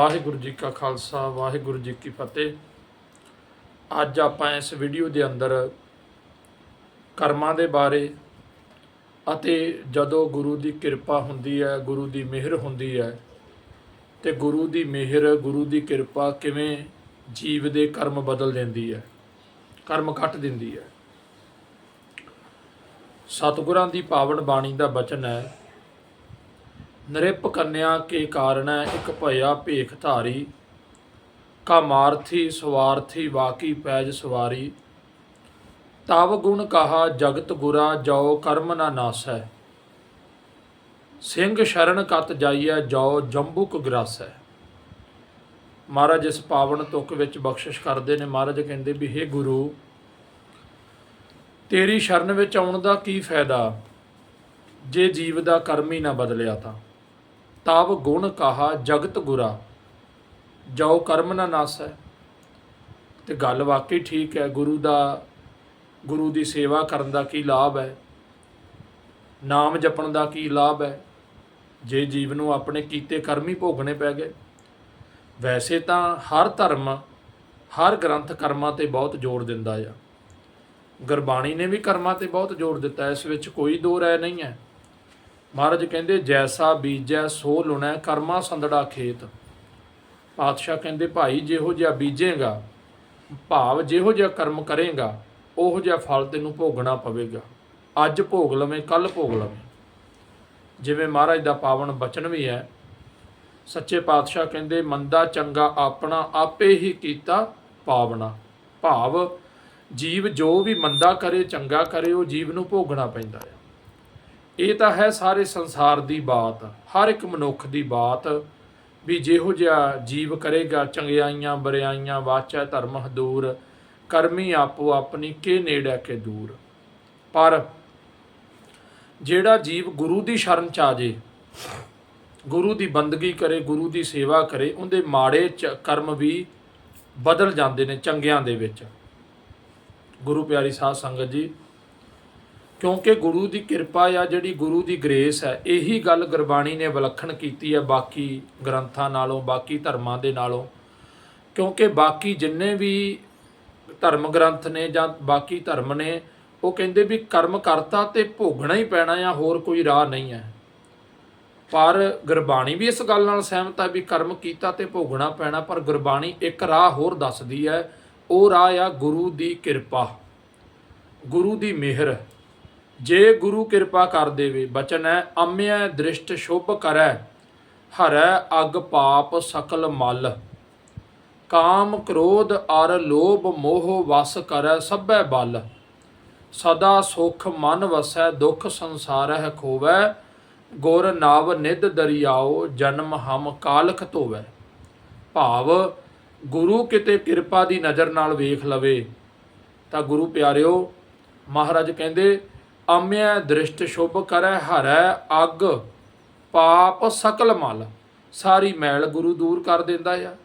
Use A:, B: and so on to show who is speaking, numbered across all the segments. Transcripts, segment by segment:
A: ਵਾਹਿਗੁਰੂ ਜੀ ਕਾ ਖਾਲਸਾ, ਵਾਹਿਗੁਰੂ ਜੀ ਕੀ ਫਤਿਹ। ਅੱਜ ਆਪਾਂ ਇਸ ਵੀਡੀਓ ਦੇ ਅੰਦਰ ਕਰਮਾਂ ਦੇ ਬਾਰੇ ਅਤੇ ਜਦੋਂ ਗੁਰੂ ਦੀ ਕਿਰਪਾ ਹੁੰਦੀ ਹੈ, ਗੁਰੂ ਦੀ ਮਿਹਰ ਹੁੰਦੀ ਹੈ, ਤੇ ਗੁਰੂ ਦੀ ਮਿਹਰ, ਗੁਰੂ ਦੀ ਕਿਰਪਾ ਕਿਵੇਂ ਜੀਵ ਦੇ ਕਰਮ ਬਦਲ ਦਿੰਦੀ ਹੈ, ਕਰਮ ਕੱਟ ਦਿੰਦੀ ਹੈ। ਸਤਿਗੁਰਾਂ ਦੀ ਪਾਵਨ ਬਾਣੀ ਦਾ ਬਚਨ ਹੈ ਨਰਿਪ ਕੰਨਿਆ ਕੇ ਕਾਰਣੈ ਇੱਕ ਭਇਆ ਭੇਖ ਧਾਰੀ ਕਾ ਮਾਰਥੀ ਸਵਾਰਥੀ ਵਾਕੀ ਪੈਜ ਸਵਾਰੀ। ਤਵ ਗੁਣ ਕਹਾ ਜਗਤ ਗੁਰਾ ਜੋ ਕਰਮ ਨਾ ਨਾਸੈ। ਸਿੰਘ ਸ਼ਰਨ ਕਤ ਜਾਈਐ ਜੋ ਜੰਬੁਕ ਗਰਾਸੈ। ਮਹਾਰਾਜ ਇਸ ਪਾਵਨ ਤੁਕ ਵਿੱਚ ਬਖਸ਼ਿਸ਼ ਕਰਦੇ ਨੇ। ਮਹਾਰਾਜ ਕਹਿੰਦੇ ਵੀ हे ਗੁਰੂ, ਤੇਰੀ ਸ਼ਰਨ ਵਿੱਚ ਆਉਣ ਦਾ ਕੀ ਫਾਇਦਾ? ਜੇ ਜੀਵ ਦਾ ਕਰਮ ਹੀ ਨਾ ਬਦਲਿਆ ਤਾਂ। ਤਾਵ ਗੁਣ ਕਹਾ ਜਗਤ ਗੁਰਾ। ਜੋ ਕਰਮ ਨਾ ਨਾਸੈ। ਤੇ ਗੱਲ ਵਾਕਈ ਠੀਕ ਹੈ, ਗੁਰੂ ਦਾ, ਗੁਰੂ ਦੀ ਸੇਵਾ ਕਰਨ ਦਾ ਕੀ ਲਾਭ ਹੈ? ਨਾਮ ਜਪਣ ਦਾ ਕੀ ਲਾਭ ਹੈ? ਜੇ ਜੀਵ ਨੂੰ ਆਪਣੇ ਕੀਤੇ ਕਰਮ ਹੀ ਭੋਗਣੇ ਪੈ ਗਏ, ਵੈਸੇ ਤਾਂ ਹਰ ਧਰਮ, ਹਰ ਗ੍ਰੰਥ ਕਰਮਾਂ ਤੇ ਬਹੁਤ ਜ਼ੋਰ ਦਿੰਦਾ ਆ। ਗੁਰਬਾਣੀ ਨੇ ਵੀ ਕਰਮਾਂ ਤੇ ਬਹੁਤ ਜ਼ੋਰ ਦਿੱਤਾ, ਇਸ ਵਿੱਚ ਕੋਈ ਦੋ ਰਾਏ ਨਹੀਂ ਹੈ। ਮਹਾਰਾਜ ਕਹਿੰਦੇ, ਜੈਸਾ ਬੀਜੈ ਸੋ ਲੁਣੈ ਕਰਮਾ ਸੰਦੜਾ ਖੇਤ। ਪਾਤਸ਼ਾਹ ਕਹਿੰਦੇ, ਭਾਈ ਜਿਹੋ ਜਿਹਾ ਬੀਜੇਗਾ, ਭਾਵ ਜਿਹੋ ਜਿਹਾ ਕਰਮ ਕਰੇਗਾ, ਉਹੋ ਜਿਹਾ ਫਲ ਤੈਨੂੰ ਭੋਗਣਾ ਪਵੇਗਾ। ਅੱਜ ਭੋਗ ਲਵੇਂ ਕੱਲ ਭੋਗ ਲਵੇਂ। ਜਿਵੇਂ ਮਹਾਰਾਜ ਦਾ ਪਾਵਨ ਬਚਨ ਵੀ ਹੈ, ਸੱਚੇ ਪਾਤਸ਼ਾਹ ਕਹਿੰਦੇ, ਮੰਦਾ ਚੰਗਾ ਆਪਣਾ ਆਪੇ ਹੀ ਕੀਤਾ ਪਾਵਨਾ ਭਾਵ ਜੀਵ ਜੋ ਵੀ ਮੰਦਾ ਕਰੇ, ਚੰਗਾ ਕਰੇ, ਉਹ ਜੀਵ ਨੂੰ ਭੋਗਣਾ ਪੈਂਦਾ ਹੈ। ਇਹ ਤਾਂ ਹੈ ਸਾਰੇ ਸੰਸਾਰ ਦੀ ਬਾਤ, ਹਰ ਇੱਕ ਮਨੁੱਖ ਦੀ ਬਾਤ, ਵੀ ਜਿਹੋ ਜਿਹਾ ਜੀਵ ਕਰੇਗਾ, ਚੰਗਿਆਈਆਂ ਬਰਿਆਈਆਂ, ਵਾਚੈ ਧਰਮ ਹਦੂਰ ਕਰਮੀ ਆਪੋ ਆਪਣੀ, ਕੇ ਨੇੜੇ ਕੇ ਦੂਰ। ਪਰ ਜਿਹੜਾ ਜੀਵ ਗੁਰੂ ਦੀ ਸ਼ਰਨ ਚ ਆ ਜੇ, ਗੁਰੂ ਦੀ ਬੰਦਗੀ ਕਰੇ, ਗੁਰੂ ਦੀ ਸੇਵਾ ਕਰੇ, ਉਹਦੇ ਮਾੜੇ ਚ- ਕਰਮ ਵੀ ਬਦਲ ਜਾਂਦੇ ਨੇ ਚੰਗਿਆਂ ਦੇ ਵਿੱਚ। ਗੁਰੂ ਪਿਆਰੀ ਸਾਧ ਸੰਗਤ ਜੀ ਕਿਉਂਕਿ ਗੁਰੂ ਦੀ ਕਿਰਪਾ ਆ ਜਿਹੜੀ ਗੁਰੂ ਦੀ ਗ੍ਰੇਸ ਹੈ, ਇਹੀ ਗੱਲ ਗੁਰਬਾਣੀ ਨੇ ਵਿਲੱਖਣ ਕੀਤੀ ਹੈ ਬਾਕੀ ਗ੍ਰੰਥਾਂ ਨਾਲੋਂ, ਬਾਕੀ ਧਰਮਾਂ ਦੇ ਨਾਲੋਂ। ਕਿਉਂਕਿ ਬਾਕੀ ਜਿੰਨੇ ਵੀ ਧਰਮ ਗ੍ਰੰਥ ਨੇ ਜਾਂ ਬਾਕੀ ਧਰਮ ਨੇ, ਉਹ ਕਹਿੰਦੇ ਵੀ ਕਰਮ ਕਰਤਾ ਤੇ ਭੋਗਣਾ ਹੀ ਪੈਣਾ ਆ ਹੋਰ ਕੋਈ ਰਾਹ ਨਹੀਂ ਹੈ। ਪਰ ਗੁਰਬਾਣੀ ਵੀ ਇਸ ਗੱਲ ਨਾਲ ਸਹਿਮਤ ਹੈ ਵੀ ਕਰਮ ਕੀਤਾ ਤੇ ਭੋਗਣਾ ਪੈਣਾ, ਪਰ ਗੁਰਬਾਣੀ ਇੱਕ ਰਾਹ ਹੋਰ ਦੱਸਦੀ ਹੈ, ਉਹ ਰਾਹ ਆ ਗੁਰੂ ਦੀ ਕਿਰਪਾ। ਗੁਰੂ ਦੀ ਮਿਹਰ। ਜੇ ਗੁਰੂ ਕਿਰਪਾ ਕਰ ਦੇਵੇ, ਬਚਨ ਹੈ ਅੰਮ੍ਯ ਦ੍ਰਿਸ਼ਟ ਸ਼ੁਭ ਕਰੈ, ਹਰੈ ਅਗ ਪਾਪ ਸਕਲ ਮਲ। ਕਾਮ ਕ੍ਰੋਧ ਅਰ ਲੋਭ ਮੋਹ ਵਸ ਕਰੈ ਸਭੈ ਬਲ। ਸਦਾ ਸੁਖ ਮਨ ਵਸੈ, ਦੁਖ ਸੰਸਾਰਹਿ ਖੋਵੈ, ਗੁਰ ਨਾਵ ਨਿਧ ਦਰਿਆਓ, ਜਨਮ ਹਮ ਕਾਲਖ ਧੋਵੈ। ਭਾਵ, ਗੁਰੂ ਕਿਤੇ ਕਿਰਪਾ ਦੀ ਨਜ਼ਰ ਨਾਲ ਵੇਖ ਲਵੇ, ਤਾਂ ਗੁਰੂ ਪਿਆਰਿਓ, ਮਹਾਰਾਜ ਕਹਿੰਦੇ ਅਮਿਆ ਦ੍ਰਿਸ਼ਟ ਸ਼ੁਭ ਕਰੈ ਹਰੈ ਅਗ, ਪਾਪ ਸਕਲ ਮਲ। ਸਾਰੀ ਮੈਲ ਗੁਰੂ ਦੂਰ ਕਰ ਦਿੰਦਾ ਆ।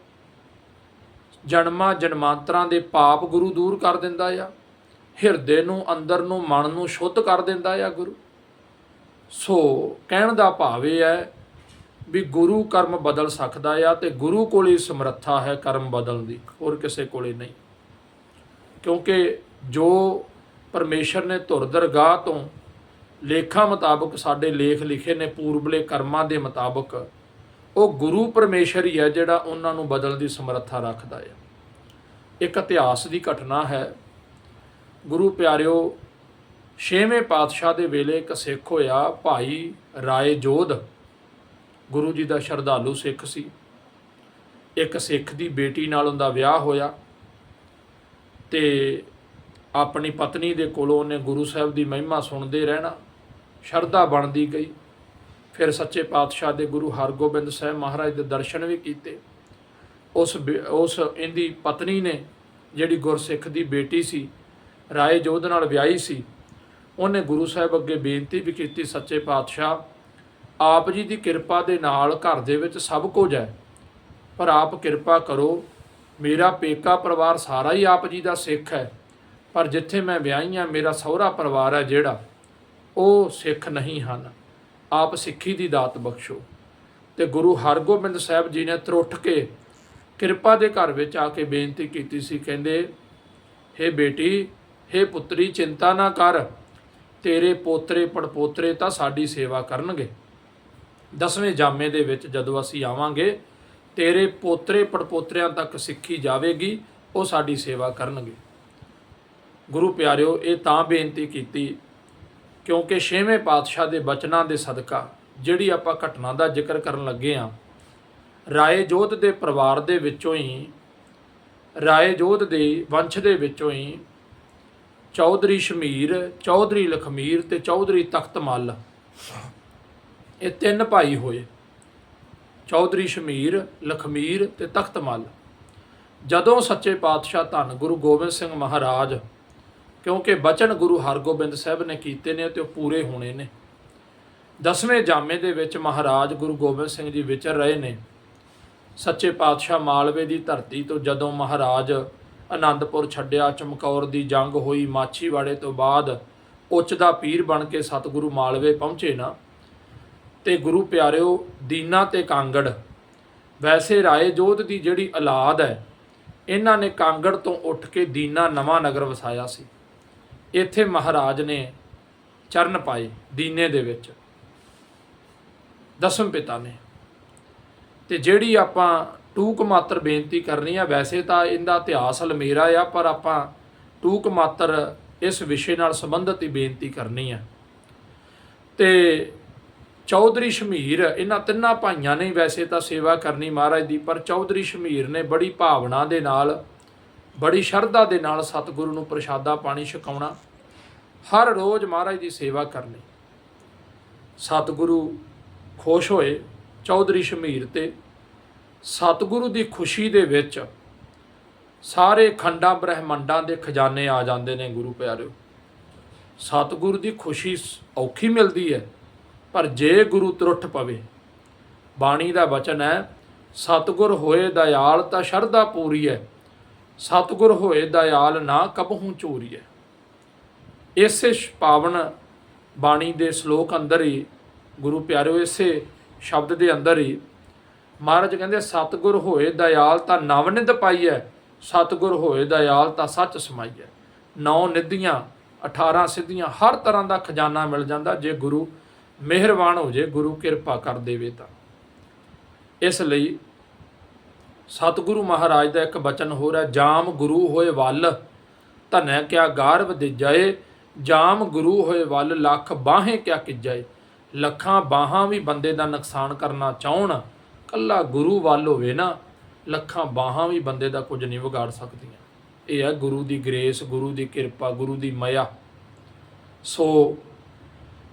A: ਜਨਮਾਂ ਜਨਮਾਂਤਰਾਂ ਦੇ ਪਾਪ ਗੁਰੂ ਦੂਰ ਕਰ ਦਿੰਦਾ ਆ। ਹਿਰਦੇ ਨੂੰ, ਅੰਦਰ ਨੂੰ, ਮਨ ਨੂੰ ਸ਼ੁੱਧ ਕਰ ਦਿੰਦਾ ਆ ਗੁਰੂ। ਸੋ ਕਹਿਣ ਦਾ ਭਾਵ ਇਹ ਹੈ ਵੀ ਗੁਰੂ ਕਰਮ ਬਦਲ ਸਕਦਾ ਆ ਤੇ ਗੁਰੂ ਕੋਲ ਹੀ ਸਮਰੱਥਾ ਹੈ ਕਰਮ ਬਦਲਣ ਦੀ। ਹੋਰ ਕਿਸੇ ਕੋਲੇ ਨਹੀਂ। ਕਿਉਂਕਿ ਜੋ ਪਰਮੇਸ਼ਰ ਨੇ ਧੁਰ ਦਰਗਾਹ ਤੋਂ ਲੇਖਾਂ ਮੁਤਾਬਕ ਸਾਡੇ ਲੇਖ ਲਿਖੇ ਨੇ, ਪੂਰਬਲੇ ਕਰਮਾਂ ਦੇ ਮੁਤਾਬਕ। ਉਹ ਗੁਰੂ ਪਰਮੇਸ਼ਰ ਹੀ ਹੈ ਜਿਹੜਾ ਉਹਨਾਂ ਨੂੰ ਬਦਲਣ ਦੀ ਸਮਰੱਥਾ ਰੱਖਦਾ ਹੈ। ਇੱਕ ਇਤਿਹਾਸ ਦੀ ਘਟਨਾ ਹੈ। ਗੁਰੂ ਪਿਆਰਿਓ, ਛੇਵੇਂ ਪਾਤਸ਼ਾਹ ਦੇ ਵੇਲੇ ਇੱਕ ਸਿੱਖ ਹੋਇਆ, ਭਾਈ ਰਾਏ ਜੋਧ ਗੁਰੂ ਜੀ ਦਾ ਸ਼ਰਧਾਲੂ ਸਿੱਖ ਸੀ। ਇੱਕ ਸਿੱਖ ਦੀ ਬੇਟੀ ਨਾਲ ਉਹਦਾ ਵਿਆਹ ਹੋਇਆ ਤੇ ਆਪਣੀ ਪਤਨੀ ਦੇ ਕੋਲੋਂ ਉਹਨੇ ਗੁਰੂ ਸਾਹਿਬ ਦੀ ਮਹਿਮਾ ਸੁਣਦੇ ਰਹਿਣਾ, ਸ਼ਰਧਾ ਬਣਦੀ ਗਈ। ਫਿਰ ਸੱਚੇ ਪਾਤਸ਼ਾਹ ਦੇ ਗੁਰੂ ਹਰਗੋਬਿੰਦ ਸਾਹਿਬ ਮਹਾਰਾਜ ਦੇ ਦਰਸ਼ਨ ਵੀ ਕੀਤੇ। ਉਸ ਬੇ- ਉਸ ਇਹਦੀ ਪਤਨੀ ਨੇ ਜਿਹੜੀ ਗੁਰਸਿੱਖ ਦੀ ਬੇਟੀ ਸੀ, ਰਾਏ ਜੋਧ ਨਾਲ ਵਿਆਹੀ ਸੀ, ਉਹਨੇ ਗੁਰੂ ਸਾਹਿਬ ਅੱਗੇ ਬੇਨਤੀ ਵੀ ਕੀਤੀ, ਸੱਚੇ ਪਾਤਸ਼ਾਹ, ਆਪ ਜੀ ਦੀ ਕਿਰਪਾ ਦੇ ਨਾਲ ਘਰ ਦੇ ਵਿੱਚ ਸਭ ਕੁਝ ਹੈ, ਪਰ ਆਪ ਕਿਰਪਾ ਕਰੋ, ਮੇਰਾ ਪੇਕਾ ਪਰਿਵਾਰ ਸਾਰਾ ਹੀ ਆਪ ਜੀ ਦਾ ਸਿੱਖ ਹੈ। ਪਰ ਜਿੱਥੇ ਮੈਂ ਵਿਆਹੀ ਹਾਂ, ਮੇਰਾ ਸਹੁਰਾ ਪਰਿਵਾਰ ਹੈ ਜਿਹੜਾ ਉਹ ਸਿੱਖ ਨਹੀਂ ਹਨ। ਆਪ ਸਿੱਖੀ ਦੀ ਦਾਤ ਬਖਸ਼ੋ। ਤੇ ਗੁਰੂ ਹਰਗੋਬਿੰਦ ਸਾਹਿਬ ਜੀ ਨੇ ਤਰੁੱਠ ਕੇ ਕਿਰਪਾ ਦੇ ਘਰ ਵਿੱਚ ਆ ਕੇ ਬੇਨਤੀ ਕੀਤੀ ਸੀ, ਕਹਿੰਦੇ, ਹੇ ਬੇਟੀ, ਹੇ ਪੁੱਤਰੀ, ਚਿੰਤਾ ਨਾ ਕਰ। ਤੇਰੇ ਪੋਤਰੇ ਪੜਪੋਤਰੇ ਤਾਂ ਸਾਡੀ ਸੇਵਾ ਕਰਨਗੇ। ਦਸਵੇਂ ਜਾਮੇ ਦੇ ਵਿੱਚ ਜਦੋਂ ਅਸੀਂ ਆਵਾਂਗੇ, ਤੇਰੇ ਪੋਤਰੇ ਪੜਪੋਤਰਿਆਂ ਤੱਕ ਸਿੱਖੀ ਜਾਵੇਗੀ, ਉਹ ਸਾਡੀ ਸੇਵਾ ਕਰਨਗੇ। ਗੁਰੂ ਪਿਆਰਿਓ, ਇਹ ਤਾਂ ਬੇਨਤੀ ਕੀਤੀ ਕਿਉਂਕਿ ਛੇਵੇਂ ਪਾਤਸ਼ਾਹ ਦੇ ਬਚਨਾਂ ਦੇ ਸਦਕਾ ਜਿਹੜੀ ਆਪਾਂ ਘਟਨਾ ਦਾ ਜ਼ਿਕਰ ਕਰਨ ਲੱਗੇ ਆ, ਰਾਏ ਜੋਤ ਦੇ ਪਰਿਵਾਰ ਦੇ ਵਿੱਚੋਂ ਹੀ, ਰਾਏ ਜੋਤ ਦੇ ਵੰਸ਼ ਦੇ ਵਿੱਚੋਂ ਹੀ ਚੌਧਰੀ ਸ਼ਮੀਰ, ਚੌਧਰੀ ਲਖਮੀਰ ਤੇ ਚੌਧਰੀ ਤਖ਼ਤ ਮੱਲ ਇਹ ਤਿੰਨ ਭਾਈ ਹੋਏ। ਚੌਧਰੀ ਸ਼ਮੀਰ, ਲਖਮੀਰ ਤੇ ਤਖਤਮਲ ਜਦੋਂ ਸੱਚੇ ਪਾਤਸ਼ਾਹ ਧੰਨ ਗੁਰੂ ਗੋਬਿੰਦ ਸਿੰਘ ਮਹਾਰਾਜ ਕਿਉਂਕਿ ਬਚਨ ਗੁਰੂ ਹਰਗੋਬਿੰਦ ਸਾਹਿਬ ਨੇ ਕੀਤੇ ਨੇ ਤੇ ਉਹ ਪੂਰੇ ਹੋਣੇ ਨੇ। ਦਸਵੇਂ ਜਾਮੇ ਦੇ ਵਿੱਚ ਮਹਾਰਾਜ ਗੁਰੂ ਗੋਬਿੰਦ ਸਿੰਘ ਜੀ ਵਿਚਰ ਰਹੇ ਨੇ। ਸੱਚੇ ਪਾਤਸ਼ਾਹ ਮਾਲਵੇ ਦੀ ਧਰਤੀ ਤੋਂ ਜਦੋਂ ਮਹਾਰਾਜ ਆਨੰਦਪੁਰ ਛੱਡਿਆ, ਚਮਕੌਰ ਦੀ ਜੰਗ ਹੋਈ, ਮਾਛੀਵਾੜੇ ਤੋਂ ਬਾਅਦ ਉੱਚ ਦਾ ਪੀਰ ਬਣ ਕੇ ਸਤਿਗੁਰੂ ਮਾਲਵੇ ਪਹੁੰਚੇ ਨਾ, ਤੇ ਗੁਰੂ ਪਿਆਰਿਓ, ਦੀਨਾ ਤੇ ਕਾਂਗੜ, ਵੈਸੇ ਰਾਏ ਜੋਧ ਦੀ ਜਿਹੜੀ ਔਲਾਦ ਹੈ, ਇਹਨਾਂ ਨੇ ਕਾਂਗੜ ਤੋਂ ਉੱਠ ਕੇ ਦੀਨਾ ਨਵਾਂ ਨਗਰ ਵਸਾਇਆ ਸੀ। ਇੱਥੇ ਮਹਾਰਾਜ ਨੇ ਚਰਨ ਪਾਏ ਦੀਨੇ ਦੇ ਵਿੱਚ, ਦਸਮ ਪਿਤਾ ਨੇ। ਤੇ ਜਿਹੜੀ ਆਪਾਂ ਟੂਕ ਮਾਤਰ ਬੇਨਤੀ ਕਰਨੀ ਆ, ਵੈਸੇ ਤਾਂ ਇਹਦਾ ਇਤਿਹਾਸ ਅਲਮੇਰਾ ਆ, ਪਰ ਆਪਾਂ ਟੂਕ ਮਾਤਰ ਇਸ ਵਿਸ਼ੇ ਨਾਲ ਸੰਬੰਧਿਤ ਹੀ ਬੇਨਤੀ ਕਰਨੀ ਆ। ਤੇ ਚੌਧਰੀ ਸ਼ਮੀਰ, ਇਹਨਾਂ ਤਿੰਨਾਂ ਭਾਈਆਂ ਨੇ ਵੈਸੇ ਤਾਂ ਸੇਵਾ ਕਰਨੀ ਮਹਾਰਾਜ ਦੀ, ਪਰ ਚੌਧਰੀ ਸ਼ਮੀਰ ਨੇ ਬੜੀ ਭਾਵਨਾ ਦੇ ਨਾਲ ਬੜੀ ਸ਼ਰਧਾ ਦੇ ਨਾਲ ਸਤਿਗੁਰੂ ਨੂੰ ਪ੍ਰਸ਼ਾਦਾ ਪਾਣੀ ਛਕਾਉਣਾ, ਹਰ ਰੋਜ਼ ਮਹਾਰਾਜ ਦੀ ਸੇਵਾ ਕਰਨੀ। ਸਤਿਗੁਰੂ ਖੁਸ਼ ਹੋਏ ਚੌਧਰੀ ਸ਼ਮੀਰ ਤੇ। ਸਤਿਗੁਰੂ ਦੀ ਖੁਸ਼ੀ ਦੇ ਵਿੱਚ ਸਾਰੇ ਖੰਡਾਂ ਬ੍ਰਹਿਮੰਡਾਂ ਦੇ ਖਜ਼ਾਨੇ ਆ ਜਾਂਦੇ ਨੇ ਗੁਰੂ ਪਿਆਰਿਓ। ਸਤਿਗੁਰੂ ਦੀ ਖੁਸ਼ੀ ਸ- ਔਖੀ ਮਿਲਦੀ ਹੈ, ਪਰ ਜੇ ਗੁਰੂ ਤਰੁੱਠ ਪਵੇ, ਬਾਣੀ ਦਾ ਵਚਨ ਹੈ, ਸਤਿਗੁਰ ਹੋਏ ਦਇਆਲ ਤਾਂ ਸ਼ਰਧਾ ਪੂਰੀ ਹੈ। ਸਤਿਗੁਰ ਹੋਏ ਦਇਆਲ ਨਾ ਕਬਹੂ ਚੋਰੀ ਹੈ ਇਸੇ ਪਾਵਨ ਬਾਣੀ ਦੇ ਸ਼ਲੋਕ ਅੰਦਰ ਹੀ, ਗੁਰੂ ਪਿਆਰਿਓ, ਇਸੇ ਸ਼ਬਦ ਦੇ ਅੰਦਰ ਹੀ ਮਹਾਰਾਜ ਕਹਿੰਦੇ, ਸਤਿਗੁਰ ਹੋਏ ਦਇਆਲ ਤਾਂ ਨਵ ਨਿਧ ਪਾਈਐ, ਸਤਿਗੁਰ ਹੋਏ ਦਇਆਲ ਤਾਂ ਸੱਚ ਸਮਾਈਐ। ਨੌ ਨਿਧੀਆਂ 18 ਸਿੱਧੀਆਂ, ਹਰ ਤਰ੍ਹਾਂ ਦਾ ਖਜ਼ਾਨਾ ਮਿਲ ਜਾਂਦਾ, ਜੇ ਗੁਰੂ ਮਿਹਰਬਾਨ ਹੋ ਜੇ, ਗੁਰੂ ਕਿਰਪਾ ਕਰ ਦੇਵੇ ਤਾਂ। ਇਸ ਲਈ ਸਤਿਗੁਰੂ ਮਹਾਰਾਜ ਦਾ ਇੱਕ ਬਚਨ ਹੋ ਰਿਹਾ ਜਾਮ ਗੁਰੂ ਹੋਏ ਵੱਲ, ਧਨੈ ਕਿਆ ਗਾਰਵ ਦਿਜਾਏ ਜਾਮ ਗੁਰੂ ਹੋਏ ਵੱਲ, ਲੱਖ ਬਾਹੇ ਕਿਆ ਕਿਜਾਏ ਲੱਖਾਂ ਬਾਹਾਂ ਵੀ ਬੰਦੇ ਦਾ ਨੁਕਸਾਨ ਕਰਨਾ ਚਾਹਣ, ਕੱਲਾ ਗੁਰੂ ਵੱਲ ਹੋਵੇ ਨਾ, ਲੱਖਾਂ ਬਾਹਾਂ ਵੀ ਬੰਦੇ ਦਾ ਕੁਝ ਨਹੀਂ ਵਿਗਾੜ ਸਕਦੀਆਂ। ਇਹ ਹੈ ਗੁਰੂ ਦੀ ਗ੍ਰੇਸ, ਗੁਰੂ ਦੀ ਕਿਰਪਾ, ਗੁਰੂ ਦੀ ਮਇਆ। ਸੋ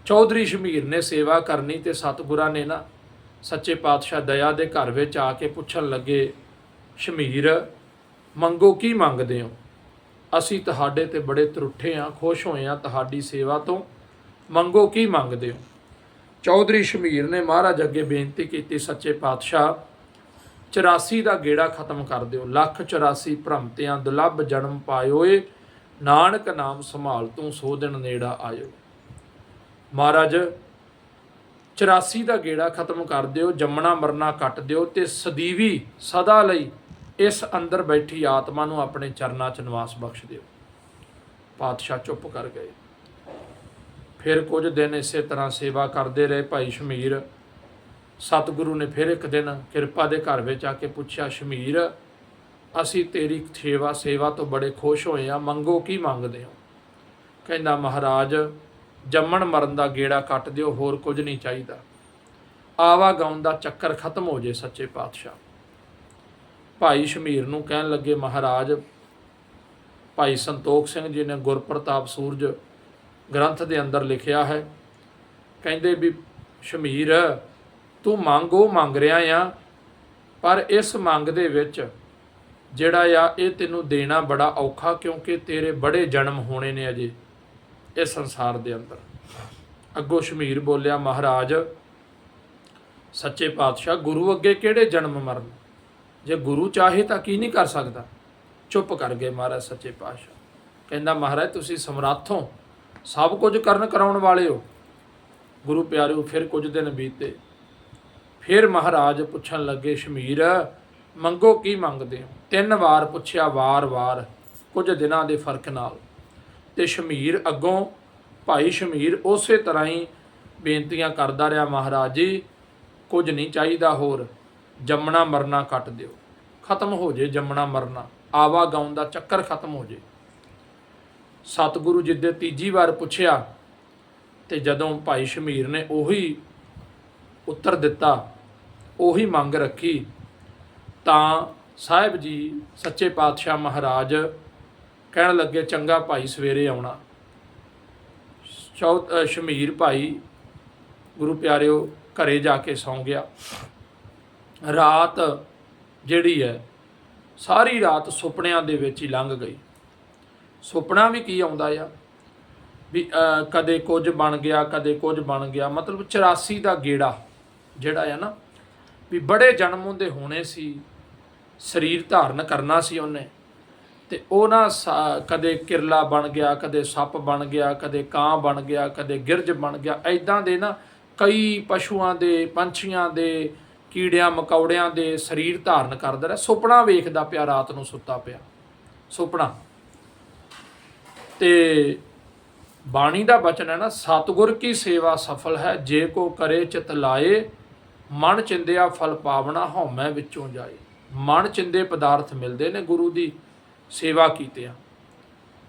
A: ਚੌਧਰੀ ਸ਼ਮੀਰ ਨੇ ਸੇਵਾ ਕਰਨੀ ਤੇ ਸਤਿਗੁਰਾਂ ਨੇ ਨਾ ਸੱਚੇ ਪਾਤਸ਼ਾਹ ਦਇਆ ਦੇ ਘਰ ਵਿੱਚ ਆ ਕੇ ਪੁੱਛਣ ਲੱਗੇ ਸ਼ਮੀਰ, ਮੰਗੋ ਕੀ ਮੰਗਦੇ ਹੋ? ਅਸੀਂ ਤੁਹਾਡੇ ਤੇ ਬੜੇ ਤਰੁੱਠੇ ਆ, ਖੁਸ਼ ਹੋਏ ਆ ਤੁਹਾਡੀ ਸੇਵਾ ਤੋਂ। ਮੰਗੋ ਕੀ ਮੰਗਦੇ ਹੋ? ਚੌਧਰੀ ਸ਼ਮੀਰ ਨੇ ਮਹਾਰਾਜ ਅੱਗੇ ਬੇਨਤੀ ਕੀਤੀ, ਸੱਚੇ ਪਾਤਸ਼ਾਹ 84 ਦਾ ਗੇੜਾ ਖਤਮ ਕਰ ਦਿਓ। ਲੱਖ 84 ਭ੍ਰਮਤਿਆਂ ਦੁਲੱਭ ਜਨਮ ਪਾਇਓਏ, ਨਾਨਕ ਨਾਮ ਸੰਭਾਲ ਤੂੰ ਸੋ ਦਿਨ ਨੇੜਾ ਆਇਓ। ਮਹਾਰਾਜ 84 ਦਾ ਗੇੜਾ ਖਤਮ ਕਰ ਦਿਓ, ਜੰਮਣਾ ਮਰਨਾ ਕੱਟ ਦਿਓ ਤੇ ਸਦੀਵੀ ਸਦਾ ਲਈ ਇਸ ਅੰਦਰ ਬੈਠੀ ਆਤਮਾ ਨੂੰ ਆਪਣੇ ਚਰਨਾਂ 'ਚ ਨਿਵਾਸ ਬਖਸ਼ ਦਿਓ। ਪਾਤਸ਼ਾਹ ਚੁੱਪ ਕਰ ਗਏ। ਫਿਰ ਕੁਝ ਦਿਨ ਇਸੇ ਤਰ੍ਹਾਂ ਸੇਵਾ ਕਰਦੇ ਰਹੇ ਭਾਈ ਸ਼ਮੀਰ। ਸਤਿਗੁਰੂ ਨੇ ਫਿਰ ਇੱਕ ਦਿਨ ਕਿਰਪਾ ਦੇ ਘਰ ਵਿੱਚ ਆ ਕੇ ਪੁੱਛਿਆ, ਸ਼ਮੀਰ, ਅਸੀਂ ਤੇਰੀ ਸੇਵਾ ਸੇਵਾ ਤੋਂ ਬੜੇ ਖੁਸ਼ ਹੋਏ ਆ ਮੰਗੋ ਕੀ ਮੰਗਦੇ ਹੋ? ਕਹਿੰਦਾ, ਮਹਾਰਾਜ, ਜੰਮਣ ਮਰਨ ਦਾ ਗੇੜਾ ਕੱਟ ਦਿਓ, ਹੋਰ ਕੁਝ ਨਹੀਂ ਚਾਹੀਦਾ। ਆਵਾ ਗਾਉਣ ਦਾ ਚੱਕਰ ਖਤਮ ਹੋ ਜੇ, ਸੱਚੇ ਪਾਤਸ਼ਾਹ। ਭਾਈ ਸ਼ਮੀਰ ਨੂੰ ਕਹਿਣ ਲੱਗੇ, ਮਹਾਰਾਜ, ਭਾਈ ਸੰਤੋਖ ਸਿੰਘ ਜੀ ਨੇ ਗੁਰਪ੍ਰਤਾਪ ਸੂਰਜ ਗ੍ਰੰਥ ਦੇ ਅੰਦਰ ਲਿਖਿਆ ਹੈ। ਕਹਿੰਦੇ ਵੀ, ਸ਼ਮੀਰ, ਤੂੰ ਮੰਗੋ ਮੰਗ ਰਿਹਾ ਆ, ਪਰ ਇਸ ਮੰਗ ਦੇ ਵਿੱਚ ਜਿਹੜਾ ਆ, ਇਹ ਤੈਨੂੰ ਦੇਣਾ ਬੜਾ ਔਖਾ ਕਿਉਂਕਿ ਤੇਰੇ ਬੜੇ ਜਨਮ ਹੋਣੇ ਨੇ ਅਜੇ ਇਸ ਸੰਸਾਰ ਦੇ ਅੰਦਰ। ਅੱਗੋਂ ਸ਼ਮੀਰ ਬੋਲਿਆ, ਮਹਾਰਾਜ, ਸੱਚੇ ਪਾਤਸ਼ਾਹ ਗੁਰੂ ਅੱਗੇ ਕਿਹੜੇ ਜਨਮ ਮਰਨ? ਜੇ ਗੁਰੂ ਚਾਹੇ ਤਾਂ ਕੀ ਨਹੀਂ ਕਰ ਸਕਦਾ? ਚੁੱਪ ਕਰ ਗਏ ਮਹਾਰਾਜ ਸੱਚੇ ਪਾਤਸ਼ਾਹ। ਕਹਿੰਦਾ, ਮਹਾਰਾਜ, ਤੁਸੀਂ ਸਮਰੱਥ। ਸਭ ਕੁਝ ਕਰਨ ਕਰਾਉਣ ਵਾਲੇ ਹੋ। ਗੁਰੂ ਪਿਆਰਿਓ, ਫਿਰ ਕੁਝ ਦਿਨ ਬੀਤੇ। ਫਿਰ ਮਹਾਰਾਜ ਪੁੱਛਣ ਲੱਗੇ, ਸ਼ਮੀਰ, ਮੰਗੋ ਕੀ ਮੰਗਦੇ ਹੋ? ਤਿੰਨ ਵਾਰ ਪੁੱਛਿਆ ਵਾਰ-ਵਾਰ ਕੁਝ ਦਿਨਾਂ ਦੇ ਫ਼ਰਕ ਨਾਲ। ਤੇ ਸ਼ਮੀਰ ਅੱਗੋਂ, ਭਾਈ ਸ਼ਮੀਰ, ਉਸੇ ਤਰ੍ਹਾਂ ਹੀ ਬੇਨਤੀਆਂ ਕਰਦਾ ਰਿਹਾ ਮਹਾਰਾਜ ਜੀ। ਕੁਝ ਨਹੀਂ ਚਾਹੀਦਾ ਹੋਰ। ਜੰਮਣਾ ਮਰਨਾ ਕੱਟ ਦਿਓ। ਖਤਮ ਹੋ ਜੇ ਜੰਮਣਾ ਮਰਨਾ, ਆਵਾ ਗਾਉਣ ਦਾ ਚੱਕਰ ਖਤਮ ਹੋ ਜੇ। ਸਤਿਗੁਰੂ ਜਿੱਦੇ ਤੀਜੀ ਵਾਰ ਪੁੱਛਿਆ ਤੇ ਜਦੋਂ ਭਾਈ ਸ਼ਮੀਰ ਨੇ ਉਹੀ ਉੱਤਰ ਦਿੱਤਾ, ਉਹੀ ਮੰਗ ਰੱਖੀ, ਤਾਂ ਸਾਹਿਬ ਜੀ ਸੱਚੇ ਪਾਤਸ਼ਾਹ ਮਹਾਰਾਜ ਕਹਿਣ ਲੱਗੇ, ਚੰਗਾ ਭਾਈ, ਸਵੇਰੇ ਆਉਣਾ। ਚੌ ਸ਼ਮੀਰ ਭਾਈ ਗੁਰੂ ਪਿਆਰਿਓ ਘਰੇ ਜਾ ਕੇ ਸੌਂ ਗਿਆ। ਰਾਤ ਜਿਹੜੀ ਹੈ, ਸਾਰੀ ਰਾਤ ਸੁਪਨਿਆਂ ਦੇ ਵਿੱਚ ਹੀ ਲੰਘ ਗਈ। ਸੁਪਨਾ ਵੀ ਕੀ ਆਉਂਦਾ ਆ? ਵੀ ਕਦੇ ਕੁਝ ਬਣ ਗਿਆ, ਕਦੇ ਕੁਝ ਬਣ ਗਿਆ। ਮਤਲਬ 84 ਦਾ ਗੇੜਾ ਜਿਹੜਾ ਆ ਨਾ, ਵੀ ਬੜੇ ਜਨਮ ਉਹਦੇ ਹੋਣੇ ਸੀ, ਸਰੀਰ ਧਾਰਨ ਕਰਨਾ ਸੀ ਉਹਨੇ। ਤੇ ਉਹ ਨਾ ਸਾ- ਕਦੇ ਕਿਰਲਾ ਬਣ ਗਿਆ, ਕਦੇ ਸੱਪ ਬਣ ਗਿਆ, ਕਦੇ ਕਾਂ ਬਣ ਗਿਆ, ਕਦੇ ਗਿਰਜ ਬਣ ਗਿਆ। ਐਦਾਂ ਦੇ ਨਾ ਕਈ ਪਸ਼ੂਆਂ ਦੇ, ਪੰਛੀਆਂ ਦੇ ਕੀੜਿਆਂ, ਮਕੌੜਿਆਂ ਦੇ ਸਰੀਰ ਧਾਰਨ ਕਰਦਾ ਰਿਹਾ। ਸੁਪਨਾ ਵੇਖਦਾ ਪਿਆ, ਰਾਤ ਨੂੰ ਸੁੱਤਾ ਪਿਆ। ਸੁਪਨਾ। ਤੇ ਬਾਣੀ ਦਾ ਬਚਨ ਹੈ ਨਾ, ਸਤਿਗੁਰ ਕੀ ਸੇਵਾ ਸਫਲ ਹੈ, ਜੇ ਕੋ ਕਰੇ ਚਿਤ ਲਾਏ, ਮਨ ਚਿੰਦਿਆ ਫਲ ਪਾਵਣਾ ਹਉਮੈ ਵਿੱਚੋਂ ਜਾਏ। ਮਨ ਚਿੰਦੇ ਪਦਾਰਥ ਮਿਲਦੇ ਨੇ ਗੁਰੂ ਦੀ ਸੇਵਾ ਕੀਤਿਆਂ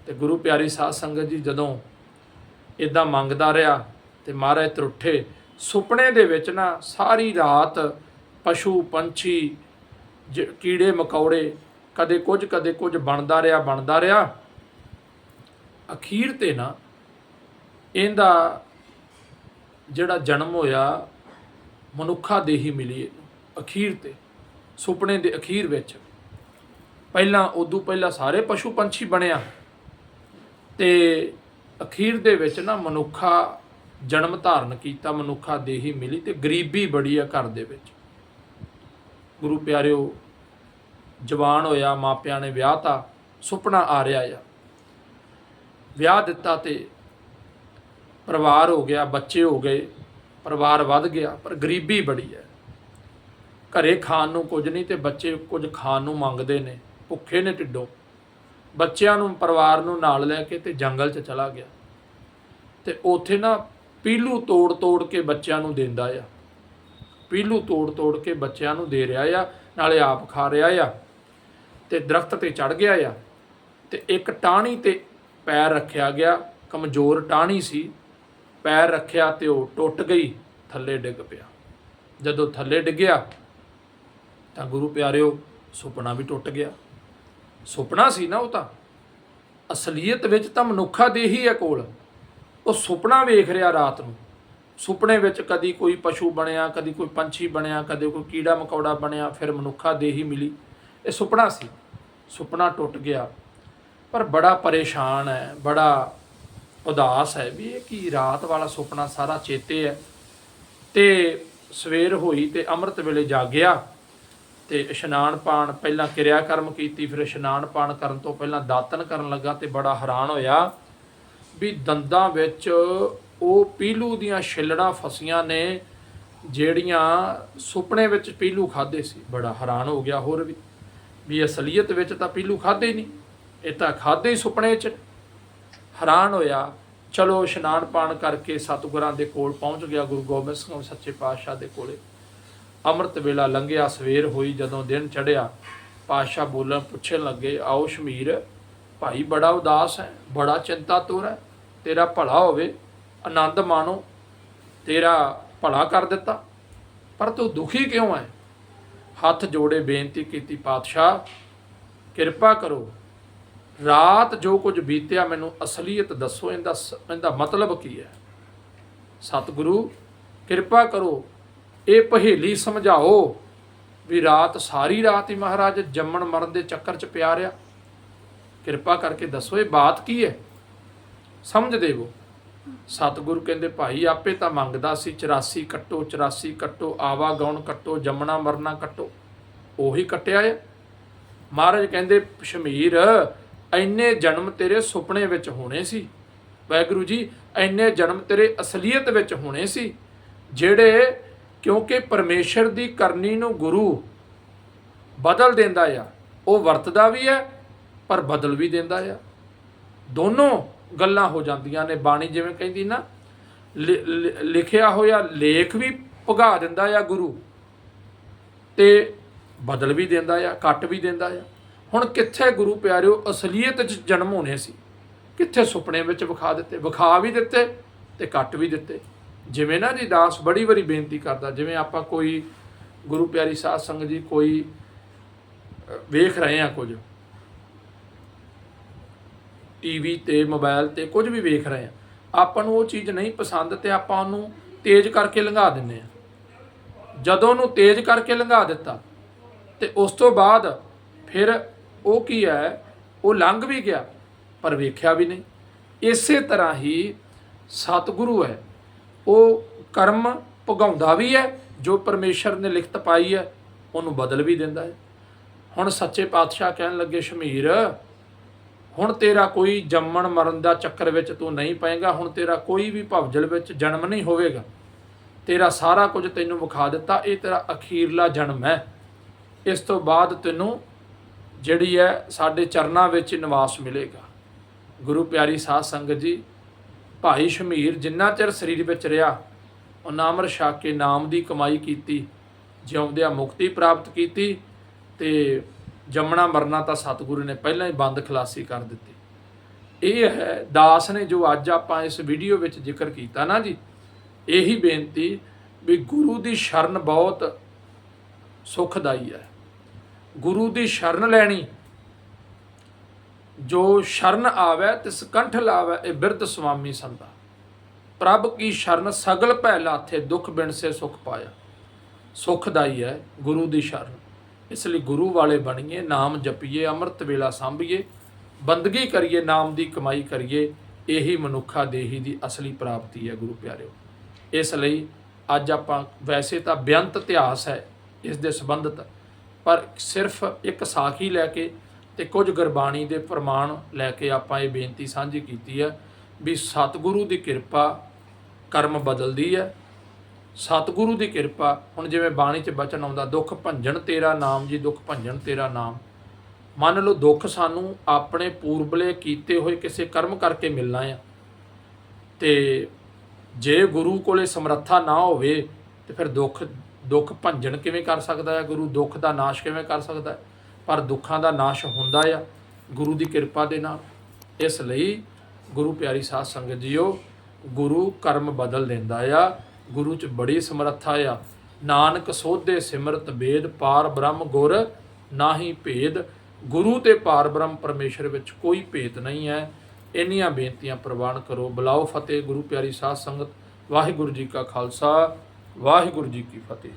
A: ਤੇ ਗੁਰੂ ਪਿਆਰੀ ਸਾਧ ਸੰਗਤ ਜੀ ਜਦੋਂ ਇਦਾਂ ਮੰਗਦਾ ਰਿਹਾ ਤੇ ਮਹਾਰਾਜ ਤਰੁੱਠੇ, ਸੁਪਨੇ ਦੇ ਵਿੱਚ ਨਾ ਸਾਰੀ ਰਾਤ ਪਸ਼ੂ, ਪੰਛੀ, ਜ- ਕੀੜੇ, ਮਕੌੜੇ, ਕਦੇ ਕੁਝ ਕਦੇ ਕੁਝ ਬਣਦਾ ਰਿਹਾ ਬਣਦਾ ਰਿਹਾ। ਅਖੀਰ ਤੇ ਨਾ ਇਹਦਾ ਜਿਹੜਾ ਜਨਮ ਹੋਇਆ, ਮਨੁੱਖਾ ਦੇਹੀ ਮਿਲੀ ਇਹਨੂੰ, ਅਖੀਰ ਤੇ, ਸੁਪਨੇ ਦੇ ਅਖੀਰ ਵਿੱਚ। ਪਹਿਲਾਂ, ਉਦੋਂ ਪਹਿਲਾਂ ਸਾਰੇ ਪਸ਼ੂ, ਪੰਛੀ ਬਣਿਆ। ਤੇ ਅਖੀਰ ਦੇ ਵਿੱਚ ਨਾ ਮਨੁੱਖਾ ਜਨਮ ਧਾਰਨ ਕੀਤਾ, ਮਨੁੱਖਾ ਦੇਹੀ ਮਿਲੀ ਤੇ ਗਰੀਬੀ ਬੜੀ ਆ ਘਰ ਦੇ ਵਿੱਚ। ਗੁਰੂ ਪਿਆਰਿਓ, ਜਵਾਨ ਹੋਇਆ, ਮਾਪਿਆਂ ਨੇ ਵਿਆਹ ਤਾ, ਸੁਪਨਾ ਆ ਰਿਹਾ ਆ। ਵਿਆਹ ਦਿੱਤਾ ਤੇ ਪਰਿਵਾਰ ਹੋ ਗਿਆ, ਬੱਚੇ ਹੋ ਗਏ, ਪਰਿਵਾਰ ਵੱਧ ਗਿਆ, ਪਰ ਗਰੀਬੀ ਬੜੀ ਹੈ। ਘਰੇ ਖਾਣ ਨੂੰ ਕੁਝ ਨਹੀਂ ਤੇ ਬੱਚੇ ਕੁਝ ਖਾਣ ਨੂੰ ਮੰਗਦੇ ਨੇ, ਭੁੱਖੇ ਨੇ ਢਿੱਡੋਂ। ਬੱਚਿਆਂ ਨੂੰ, ਪਰਿਵਾਰ ਨੂੰ ਨਾਲ ਲੈ ਕੇ ਤੇ ਜੰਗਲ 'ਚ ਚਲਾ ਗਿਆ। ਤੇ ਉੱਥੇ ਨਾ ਪੀਲੂ ਤੋੜ ਤੋੜ ਕੇ ਬੱਚਿਆਂ ਨੂੰ ਦਿੰਦਾ ਆ। ਪੀਲੂ ਤੋੜ ਤੋੜ ਕੇ ਬੱਚਿਆਂ ਨੂੰ ਦੇ ਰਿਹਾ ਆ, ਨਾਲੇ ਆਪ ਖਾ ਰਿਹਾ ਆ ਤੇ ਦਰਖਤ ਤੇ ਚੜ ਗਿਆ ਆ ਤੇ ਇੱਕ ਟਾਹਣੀ ਤੇ ਪੈਰ ਰੱਖਿਆ ਗਿਆ, ਕਮਜ਼ੋਰ ਟਾਹਣੀ ਸੀ, ਪੈਰ ਰੱਖਿਆ ਤੇ ਉਹ ਟੁੱਟ ਗਈ, ਥੱਲੇ ਡਿੱਗ ਪਿਆ। ਜਦੋਂ ਥੱਲੇ ਡਿੱਗਿਆ ਤਾਂ ਗੁਰੂ ਪਿਆਰਿਓ, ਸੁਪਨਾ ਵੀ ਟੁੱਟ ਗਿਆ। ਸੁਪਨਾ ਸੀ ਨਾ ਉਹ ਤਾਂ, ਅਸਲੀਅਤ ਵਿੱਚ ਤਾਂ ਮਨੁੱਖਾ ਦੇ ਹੀ ਹੈ ਕੋਲ, ਉਹ ਸੁਪਨਾ ਵੇਖ ਰਿਹਾ ਰਾਤ ਨੂੰ। ਸੁਪਨੇ ਵਿੱਚ ਕਦੀ ਕੋਈ ਪਸ਼ੂ ਬਣਿਆ, ਕਦੀ ਕੋਈ ਪੰਛੀ ਬਣਿਆ, ਕਦੇ ਕੋਈ ਕੀੜਾ ਮਕੌੜਾ ਬਣਿਆ, ਫਿਰ ਮਨੁੱਖਾ ਦੇਹੀ ਮਿਲੀ। ਇਹ ਸੁਪਨਾ ਸੀ। ਸੁਪਨਾ ਟੁੱਟ ਗਿਆ। ਪਰ ਬੜਾ ਪਰੇਸ਼ਾਨ ਹੈ, ਬੜਾ ਉਦਾਸ ਹੈ ਵੀ ਇਹ ਕੀ ਰਾਤ ਵਾਲਾ ਸੁਪਨਾ ਸਾਰਾ ਚੇਤੇ ਹੈ। ਤੇ ਸਵੇਰ ਹੋਈ ਤੇ ਅੰਮ੍ਰਿਤ ਵੇਲੇ ਜਾਗਿਆ ਤੇ ਇਸ਼ਨਾਨ ਪਾਣ ਪਹਿਲਾਂ ਕਿਰਿਆ ਕਰਮ ਕੀਤੀ, ਫਿਰ ਇਸ਼ਨਾਨ ਪਾਣ ਕਰਨ ਤੋਂ ਪਹਿਲਾਂ ਦਾਤਨ ਕਰਨ ਲੱਗਾ ਤੇ ਬੜਾ ਹੈਰਾਨ ਹੋਇਆ ਵੀ ਦੰਦਾਂ ਵਿੱਚ ਉਹ ਪੀਲੂ ਦੀਆਂ ਛਿੱਲੜਾਂ ਫਸੀਆਂ ਨੇ, ਜਿਹੜੀਆਂ ਸੁਪਨੇ ਵਿੱਚ ਪੀਲੂ ਖਾਦੇ ਸੀ। ਬੜਾ ਹੈਰਾਨ ਹੋ ਗਿਆ ਹੋਰ ਵੀ ਵੀ ਅਸਲੀਅਤ ਵਿੱਚ ਤਾਂ ਪੀਲੂ ਖਾਦੇ ਹੀ ਨਹੀਂ, ਇਹ ਤਾਂ ਖਾਦੇ ਹੀ ਸੁਪਨੇ 'ਚ। ਹੈਰਾਨ ਹੋਇਆ, ਚਲੋ ਇਸ਼ਨਾਨ ਪਾਣ ਕਰਕੇ ਸਤਿਗੁਰਾਂ ਦੇ ਕੋਲ ਪਹੁੰਚ ਗਿਆ ਗੁਰੂ ਗੋਬਿੰਦ ਸਿੰਘ ਸੱਚੇ ਪਾਤਸ਼ਾਹ ਦੇ ਕੋਲੇ। ਅੰਮ੍ਰਿਤ ਵੇਲਾ ਲੰਘਿਆ, ਸਵੇਰ ਹੋਈ ਜਦੋਂ ਦਿਨ ਚੜ੍ਹਿਆ। ਪਾਤਸ਼ਾਹ ਬੋਲਣ ਪੁੱਛਣ ਲੱਗੇ, ਆਓ ਸ਼ਮੀਰ, ਭਾਈ ਬੜਾ ਉਦਾਸ ਹੈ, ਬੜਾ ਚਿੰਤਾ ਤੋਰ ਹੈ, ਤੇਰਾ ਭਲਾ ਹੋਵੇ ਆਨੰਦ ਮਾਣੋ, ਤੇਰਾ ਭਲਾ ਕਰ ਦਿੱਤਾ। ਪਰ ਤੂੰ ਦੁਖੀ ਕਿਉਂ ਹੈ ਹੱਥ ਜੋੜੇ ਬੇਨਤੀ ਕੀਤੀ, ਪਾਤਸ਼ਾਹ, ਕਿਰਪਾ ਕਰੋ। ਰਾਤ ਜੋ ਕੁਝ ਬੀਤਿਆ, ਮੈਨੂੰ ਅਸਲੀਅਤ ਦੱਸੋ, ਇਹਦਾ ਸ- ਇਹਦਾ ਮਤਲਬ ਕੀ ਹੈ ਸਤਿਗੁਰੂ, ਕਿਰਪਾ ਕਰੋ, ਇਹ ਪਹੇਲੀ ਸਮਝਾਓ ਵੀ ਰਾਤ ਸਾਰੀ ਰਾਤ ਹੀ ਮਹਾਰਾਜ ਜੰਮਣ ਮਰਨ ਦੇ ਚੱਕਰ 'ਚ ਪਿਆ ਰਿਹਾ। ਕਿਰਪਾ ਕਰਕੇ ਦੱਸੋ, ਇਹ ਬਾਤ ਕੀ ਹੈ ਸਮਝ ਦੇਵੋ। ਸਤਿਗੁਰੂ ਕਹਿੰਦੇ, ਭਾਈ, ਆਪੇ ਤਾਂ ਮੰਗਦਾ ਸੀ 84 ਕੱਟੋ 84 ਕੱਟੋ, ਆਵਾ ਗਾਉਣ ਕੱਟੋ, ਜੰਮਣਾ ਮਰਨਾ ਕੱਟੋ। ਉਹੀ ਕੱਟਿਆ ਹੈ ਮਹਾਰਾਜ ਕਹਿੰਦੇ, ਸ਼ਮੀਰ, ਐਨੇ ਜਨਮ ਤੇਰੇ ਸੁਪਨੇ ਵਿੱਚ ਹੋਣੇ ਸੀ। ਵਾਹਿਗੁਰੂ ਜੀ, ਐਨੇ ਜਨਮ ਤੇਰੇ ਅਸਲੀਅਤ ਵਿੱਚ ਹੋਣੇ ਸੀ, ਜਿਹੜੇ ਕਿਉਂਕਿ ਪਰਮੇਸ਼ਰ ਦੀ ਕਰਨੀ ਨੂੰ ਗੁਰੂ ਬਦਲ ਦਿੰਦਾ ਆ। ਉਹ ਵਰਤਦਾ ਵੀ ਹੈ ਪਰ ਬਦਲ ਵੀ ਦਿੰਦਾ ਆ। ਦੋਨੋਂ ਗੱਲਾਂ ਹੋ ਜਾਂਦੀਆਂ ਨੇ ਬਾਣੀ ਜਿਵੇਂ ਕਹਿੰਦੀ ਨਾ, ਲਿ- ਲਿ- ਲਿਖਿਆ ਹੋਇਆ ਲੇਖ ਵੀ ਭੁਗਾ ਦਿੰਦਾ ਆ ਗੁਰੂ ਤੇ ਬਦਲ ਵੀ ਦਿੰਦਾ ਆ, ਕੱਟ ਵੀ ਦਿੰਦਾ ਆ। ਹੁਣ ਕਿੱਥੇ ਗੁਰੂ ਪਿਆਰਿਓ, ਅਸਲੀਅਤ 'ਚ ਜਨਮ ਹੋਣੇ ਸੀ। ਕਿੱਥੇ ਸੁਪਨੇ ਵਿੱਚ ਵਿਖਾ ਦਿੱਤੇ, ਵਿਖਾ ਵੀ ਦਿੱਤੇ ਤੇ ਕੱਟ ਵੀ ਦਿੱਤੇ। ਜਿਵੇਂ ਨਾ ਜੀ ਦਾਸ ਬੜੀ ਵਾਰੀ ਬੇਨਤੀ ਕਰਦਾ, ਜਿਵੇਂ ਆਪਾਂ ਕੋਈ ਗੁਰੂ ਪਿਆਰੀ ਸਾਧ ਸੰਗਤ ਜੀ ਕੋਈ ਵੇਖ ਰਹੇ ਆ ਕੁਝ। ਟੀਵੀ ਤੇ ਮੋਬਾਈਲ ਤੇ ਕੁਝ ਵੀ ਵੇਖ ਰਹੇ ਆ ਆਪਾਂ ਨੂੰ ਉਹ ਚੀਜ਼ ਨਹੀਂ ਪਸੰਦ ਤੇ ਆਪਾਂ ਉਹਨੂੰ ਤੇਜ਼ ਕਰਕੇ ਲੰਘਾ ਦਿੰਨੇ ਆ ਜਦੋਂ ਉਹਨੂੰ ਤੇਜ਼ ਕਰਕੇ ਲੰਘਾ ਦਿੱਤਾ, ਤੇ ਉਸ ਤੋਂ ਬਾਅਦ ਫਿਰ ਉਹ ਕੀ ਹੈ, ਉਹ ਲੰਘ ਵੀ ਗਿਆ, ਪਰ ਵੇਖਿਆ ਵੀ ਨਹੀਂ। ਇਸੇ ਤਰ੍ਹਾਂ ਹੀ ਸਤਿਗੁਰੂ ਹੈ। ਉਹ ਕਰਮ ਭਗਾਉਂਦਾ ਵੀ ਹੈ, ਜੋ ਪਰਮੇਸ਼ਰ ਨੇ ਲਿਖਤ ਪਾਈ ਹੈ, ਉਹਨੂੰ ਬਦਲ ਵੀ ਦਿੰਦਾ ਹੈ। ਹੁਣ ਸੱਚੇ ਪਾਤਸ਼ਾਹ ਕਹਿਣ ਲੱਗੇ, ਸ਼ਮੀਰ ਹੁਣ ਤੇਰਾ ਕੋਈ ਜੰਮਣ ਮਰਨ ਦਾ ਚੱਕਰ ਵਿੱਚ ਤੂੰ ਨਹੀਂ ਪਏਗਾ, ਹੁਣ ਤੇਰਾ ਕੋਈ ਵੀ ਭਵਜਲ ਵਿੱਚ ਜਨਮ ਨਹੀਂ ਹੋਵੇਗਾ। ਤੇਰਾ ਸਾਰਾ ਕੁਝ ਤੈਨੂੰ ਵਿਖਾ ਦਿੱਤਾ, ਇਹ ਤੇਰਾ ਅਖੀਰਲਾ ਜਨਮ ਹੈ। ਇਸ ਤੋਂ ਬਾਅਦ ਤੈਨੂੰ ਜਿਹੜੀ ਹੈ ਸਾਡੇ ਚਰਨਾਂ ਵਿੱਚ ਨਿਵਾਸ ਮਿਲੇਗਾ। ਗੁਰੂ ਪਿਆਰੀ ਸਾਧ ਸੰਗਤ ਜੀ, ਭਾਈ ਸ਼ਮੀਰ ਜਿੰਨਾ ਚਿਰ ਸਰੀਰ ਵਿੱਚ ਰਿਹਾ, ਉਹਨਾਂ ਅਮਰ ਰਛਕ ਕੇ ਨਾਮ ਦੀ ਕਮਾਈ ਕੀਤੀ, ਜਿਉਂਦਿਆਂ ਮੁਕਤੀ ਪ੍ਰਾਪਤ ਕੀਤੀ ਤੇ ਜੰਮਣਾ ਮਰਨਾ ਤਾਂ ਸਤਿਗੁਰੂ ਨੇ ਪਹਿਲਾਂ ਹੀ ਬੰਦ ਖਲਾਸੀ ਕਰ ਦਿੱਤੀ। ਇਹ ਹੈ ਦਾਸ ਨੇ ਜੋ ਅੱਜ ਆਪਾਂ ਇਸ ਵੀਡੀਓ ਵਿੱਚ ਜ਼ਿਕਰ ਕੀਤਾ ਨਾ ਜੀ, ਇਹੀ ਬੇਨਤੀ ਵੀ ਗੁਰੂ ਦੀ ਸ਼ਰਨ ਬਹੁਤ ਸੁਖਦਾਈ ਹੈ। ਗੁਰੂ ਦੀ ਸ਼ਰਨ ਲੈਣੀ, ਜੋ ਸ਼ਰਨ ਆਵੇ ਤਿਸ ਕੰਠ ਲਾਵੇ, ਇਹ ਬਿਰਧ ਸੁਆਮੀ ਸੰਦਾ ਪ੍ਰਭ ਕੀ ਸ਼ਰਨ ਸਗਲ ਭੈ ਲਾਥੇ, ਦੁਖ ਬਿਨ ਸੇ ਸੁਖ ਪਾਇਆ। ਸੁਖਦਾਈ ਹੈ ਗੁਰੂ ਦੀ ਸ਼ਰਨ। ਇਸ ਲਈ ਗੁਰੂ ਵਾਲੇ ਬਣੀਏ, ਨਾਮ ਜਪੀਏ, ਅੰਮ੍ਰਿਤ ਵੇਲਾ ਸੰਭੀਏ, ਬੰਦਗੀ ਕਰੀਏ, ਨਾਮ ਦੀ ਕਮਾਈ ਕਰੀਏ, ਇਹੀ ਮਨੁੱਖਾ ਦੇਹੀ ਦੀ ਅਸਲੀ ਪ੍ਰਾਪਤੀ ਹੈ ਗੁਰੂ ਪਿਆਰਿਓ। ਇਸ ਲਈ ਅੱਜ ਆਪਾਂ ਵੈਸੇ ਤਾਂ ਬੇਅੰਤ ਇਤਿਹਾਸ ਹੈ ਇਸ ਦੇ ਸੰਬੰਧਤ, ਪਰ ਸਿਰਫ ਇੱਕ ਸਾਖੀ ਲੈ ਕੇ ਤੇ ਕੁਝ ਗੁਰਬਾਣੀ ਦੇ ਪ੍ਰਮਾਣ ਲੈ ਕੇ ਆਪਾਂ ਇਹ ਬੇਨਤੀ ਸਾਂਝੀ ਕੀਤੀ ਹੈ ਵੀ ਸਤਿਗੁਰੂ ਦੀ ਕਿਰਪਾ ਕਰਮ ਬਦਲਦੀ ਹੈ ਸਤਿਗੁਰੂ ਦੀ ਕਿਰਪਾ, ਹੁਣ ਜਿਵੇਂ ਬਾਣੀ 'ਚ ਬਚਨ ਆਉਂਦਾ, ਦੁੱਖ ਭੰਜਣ ਤੇਰਾ ਨਾਮ ਜੀ, ਦੁੱਖ ਭੰਜਣ ਤੇਰਾ ਨਾਮ। ਮੰਨ ਲਓ ਦੁੱਖ ਸਾਨੂੰ ਆਪਣੇ ਪੂਰਬਲੇ ਕੀਤੇ ਹੋਏ ਕਿਸੇ ਕਰਮ ਕਰਕੇ ਮਿਲਣਾ ਆ। ਤੇ ਜੇ ਗੁਰੂ ਕੋਲੇ ਸਮਰੱਥਾ ਨਾ ਹੋਵੇ, ਤੇ ਫਿਰ ਦੁੱਖ ਦੁੱਖ ਭੰਜਣ ਕਿਵੇਂ ਕਰ ਸਕਦਾ ਹੈ ਗੁਰੂ ਦੁੱਖ ਦਾ ਨਾਸ਼ ਕਿਵੇਂ ਕਰ ਸਕਦਾ ਹੈ ਪਰ ਦੁੱਖਾਂ ਦਾ ਨਾਸ਼ ਹੁੰਦਾ ਆ ਗੁਰੂ ਦੀ ਕਿਰਪਾ ਦੇ ਨਾਲ। ਇਸ ਲਈ ਗੁਰੂ ਪਿਆਰੀ ਸਾਧ ਸੰਗਤ ਜੀਓ, ਗੁਰੂ ਕਰਮ ਬਦਲ ਦਿੰਦਾ ਆ। ਗੁਰੂ ਚ ਬੜੀ ਸਮਰੱਥਾ ਆ। ਨਾਨਕ ਸੋਧੇ ਸਿਮਰਤ ਵੇਦ ਪਾਰ ਬ੍ਰਹਮ ਗੁਰ ਨਾਹੀ ਭੇਦ। ਗੁਰੂ ਤੇ ਪਾਰ ਬ੍ਰਹਮ ਪਰਮੇਸ਼ਰ ਵਿੱਚ ਕੋਈ ਭੇਦ ਨਹੀਂ ਹੈ। ਇੰਨੀਆਂ ਬੇਨਤੀਆਂ ਪ੍ਰਵਾਨ ਕਰੋ। ਬੁਲਾਓ ਫਤਿਹ, ਗੁਰੂ ਪਿਆਰੀ ਸਾਧ ਸੰਗਤ। ਵਾਹਿਗੁਰੂ ਜੀ ਕਾ ਖਾਲਸਾ, ਵਾਹਿਗੁਰੂ ਜੀ ਕੀ ਫਤਿਹ।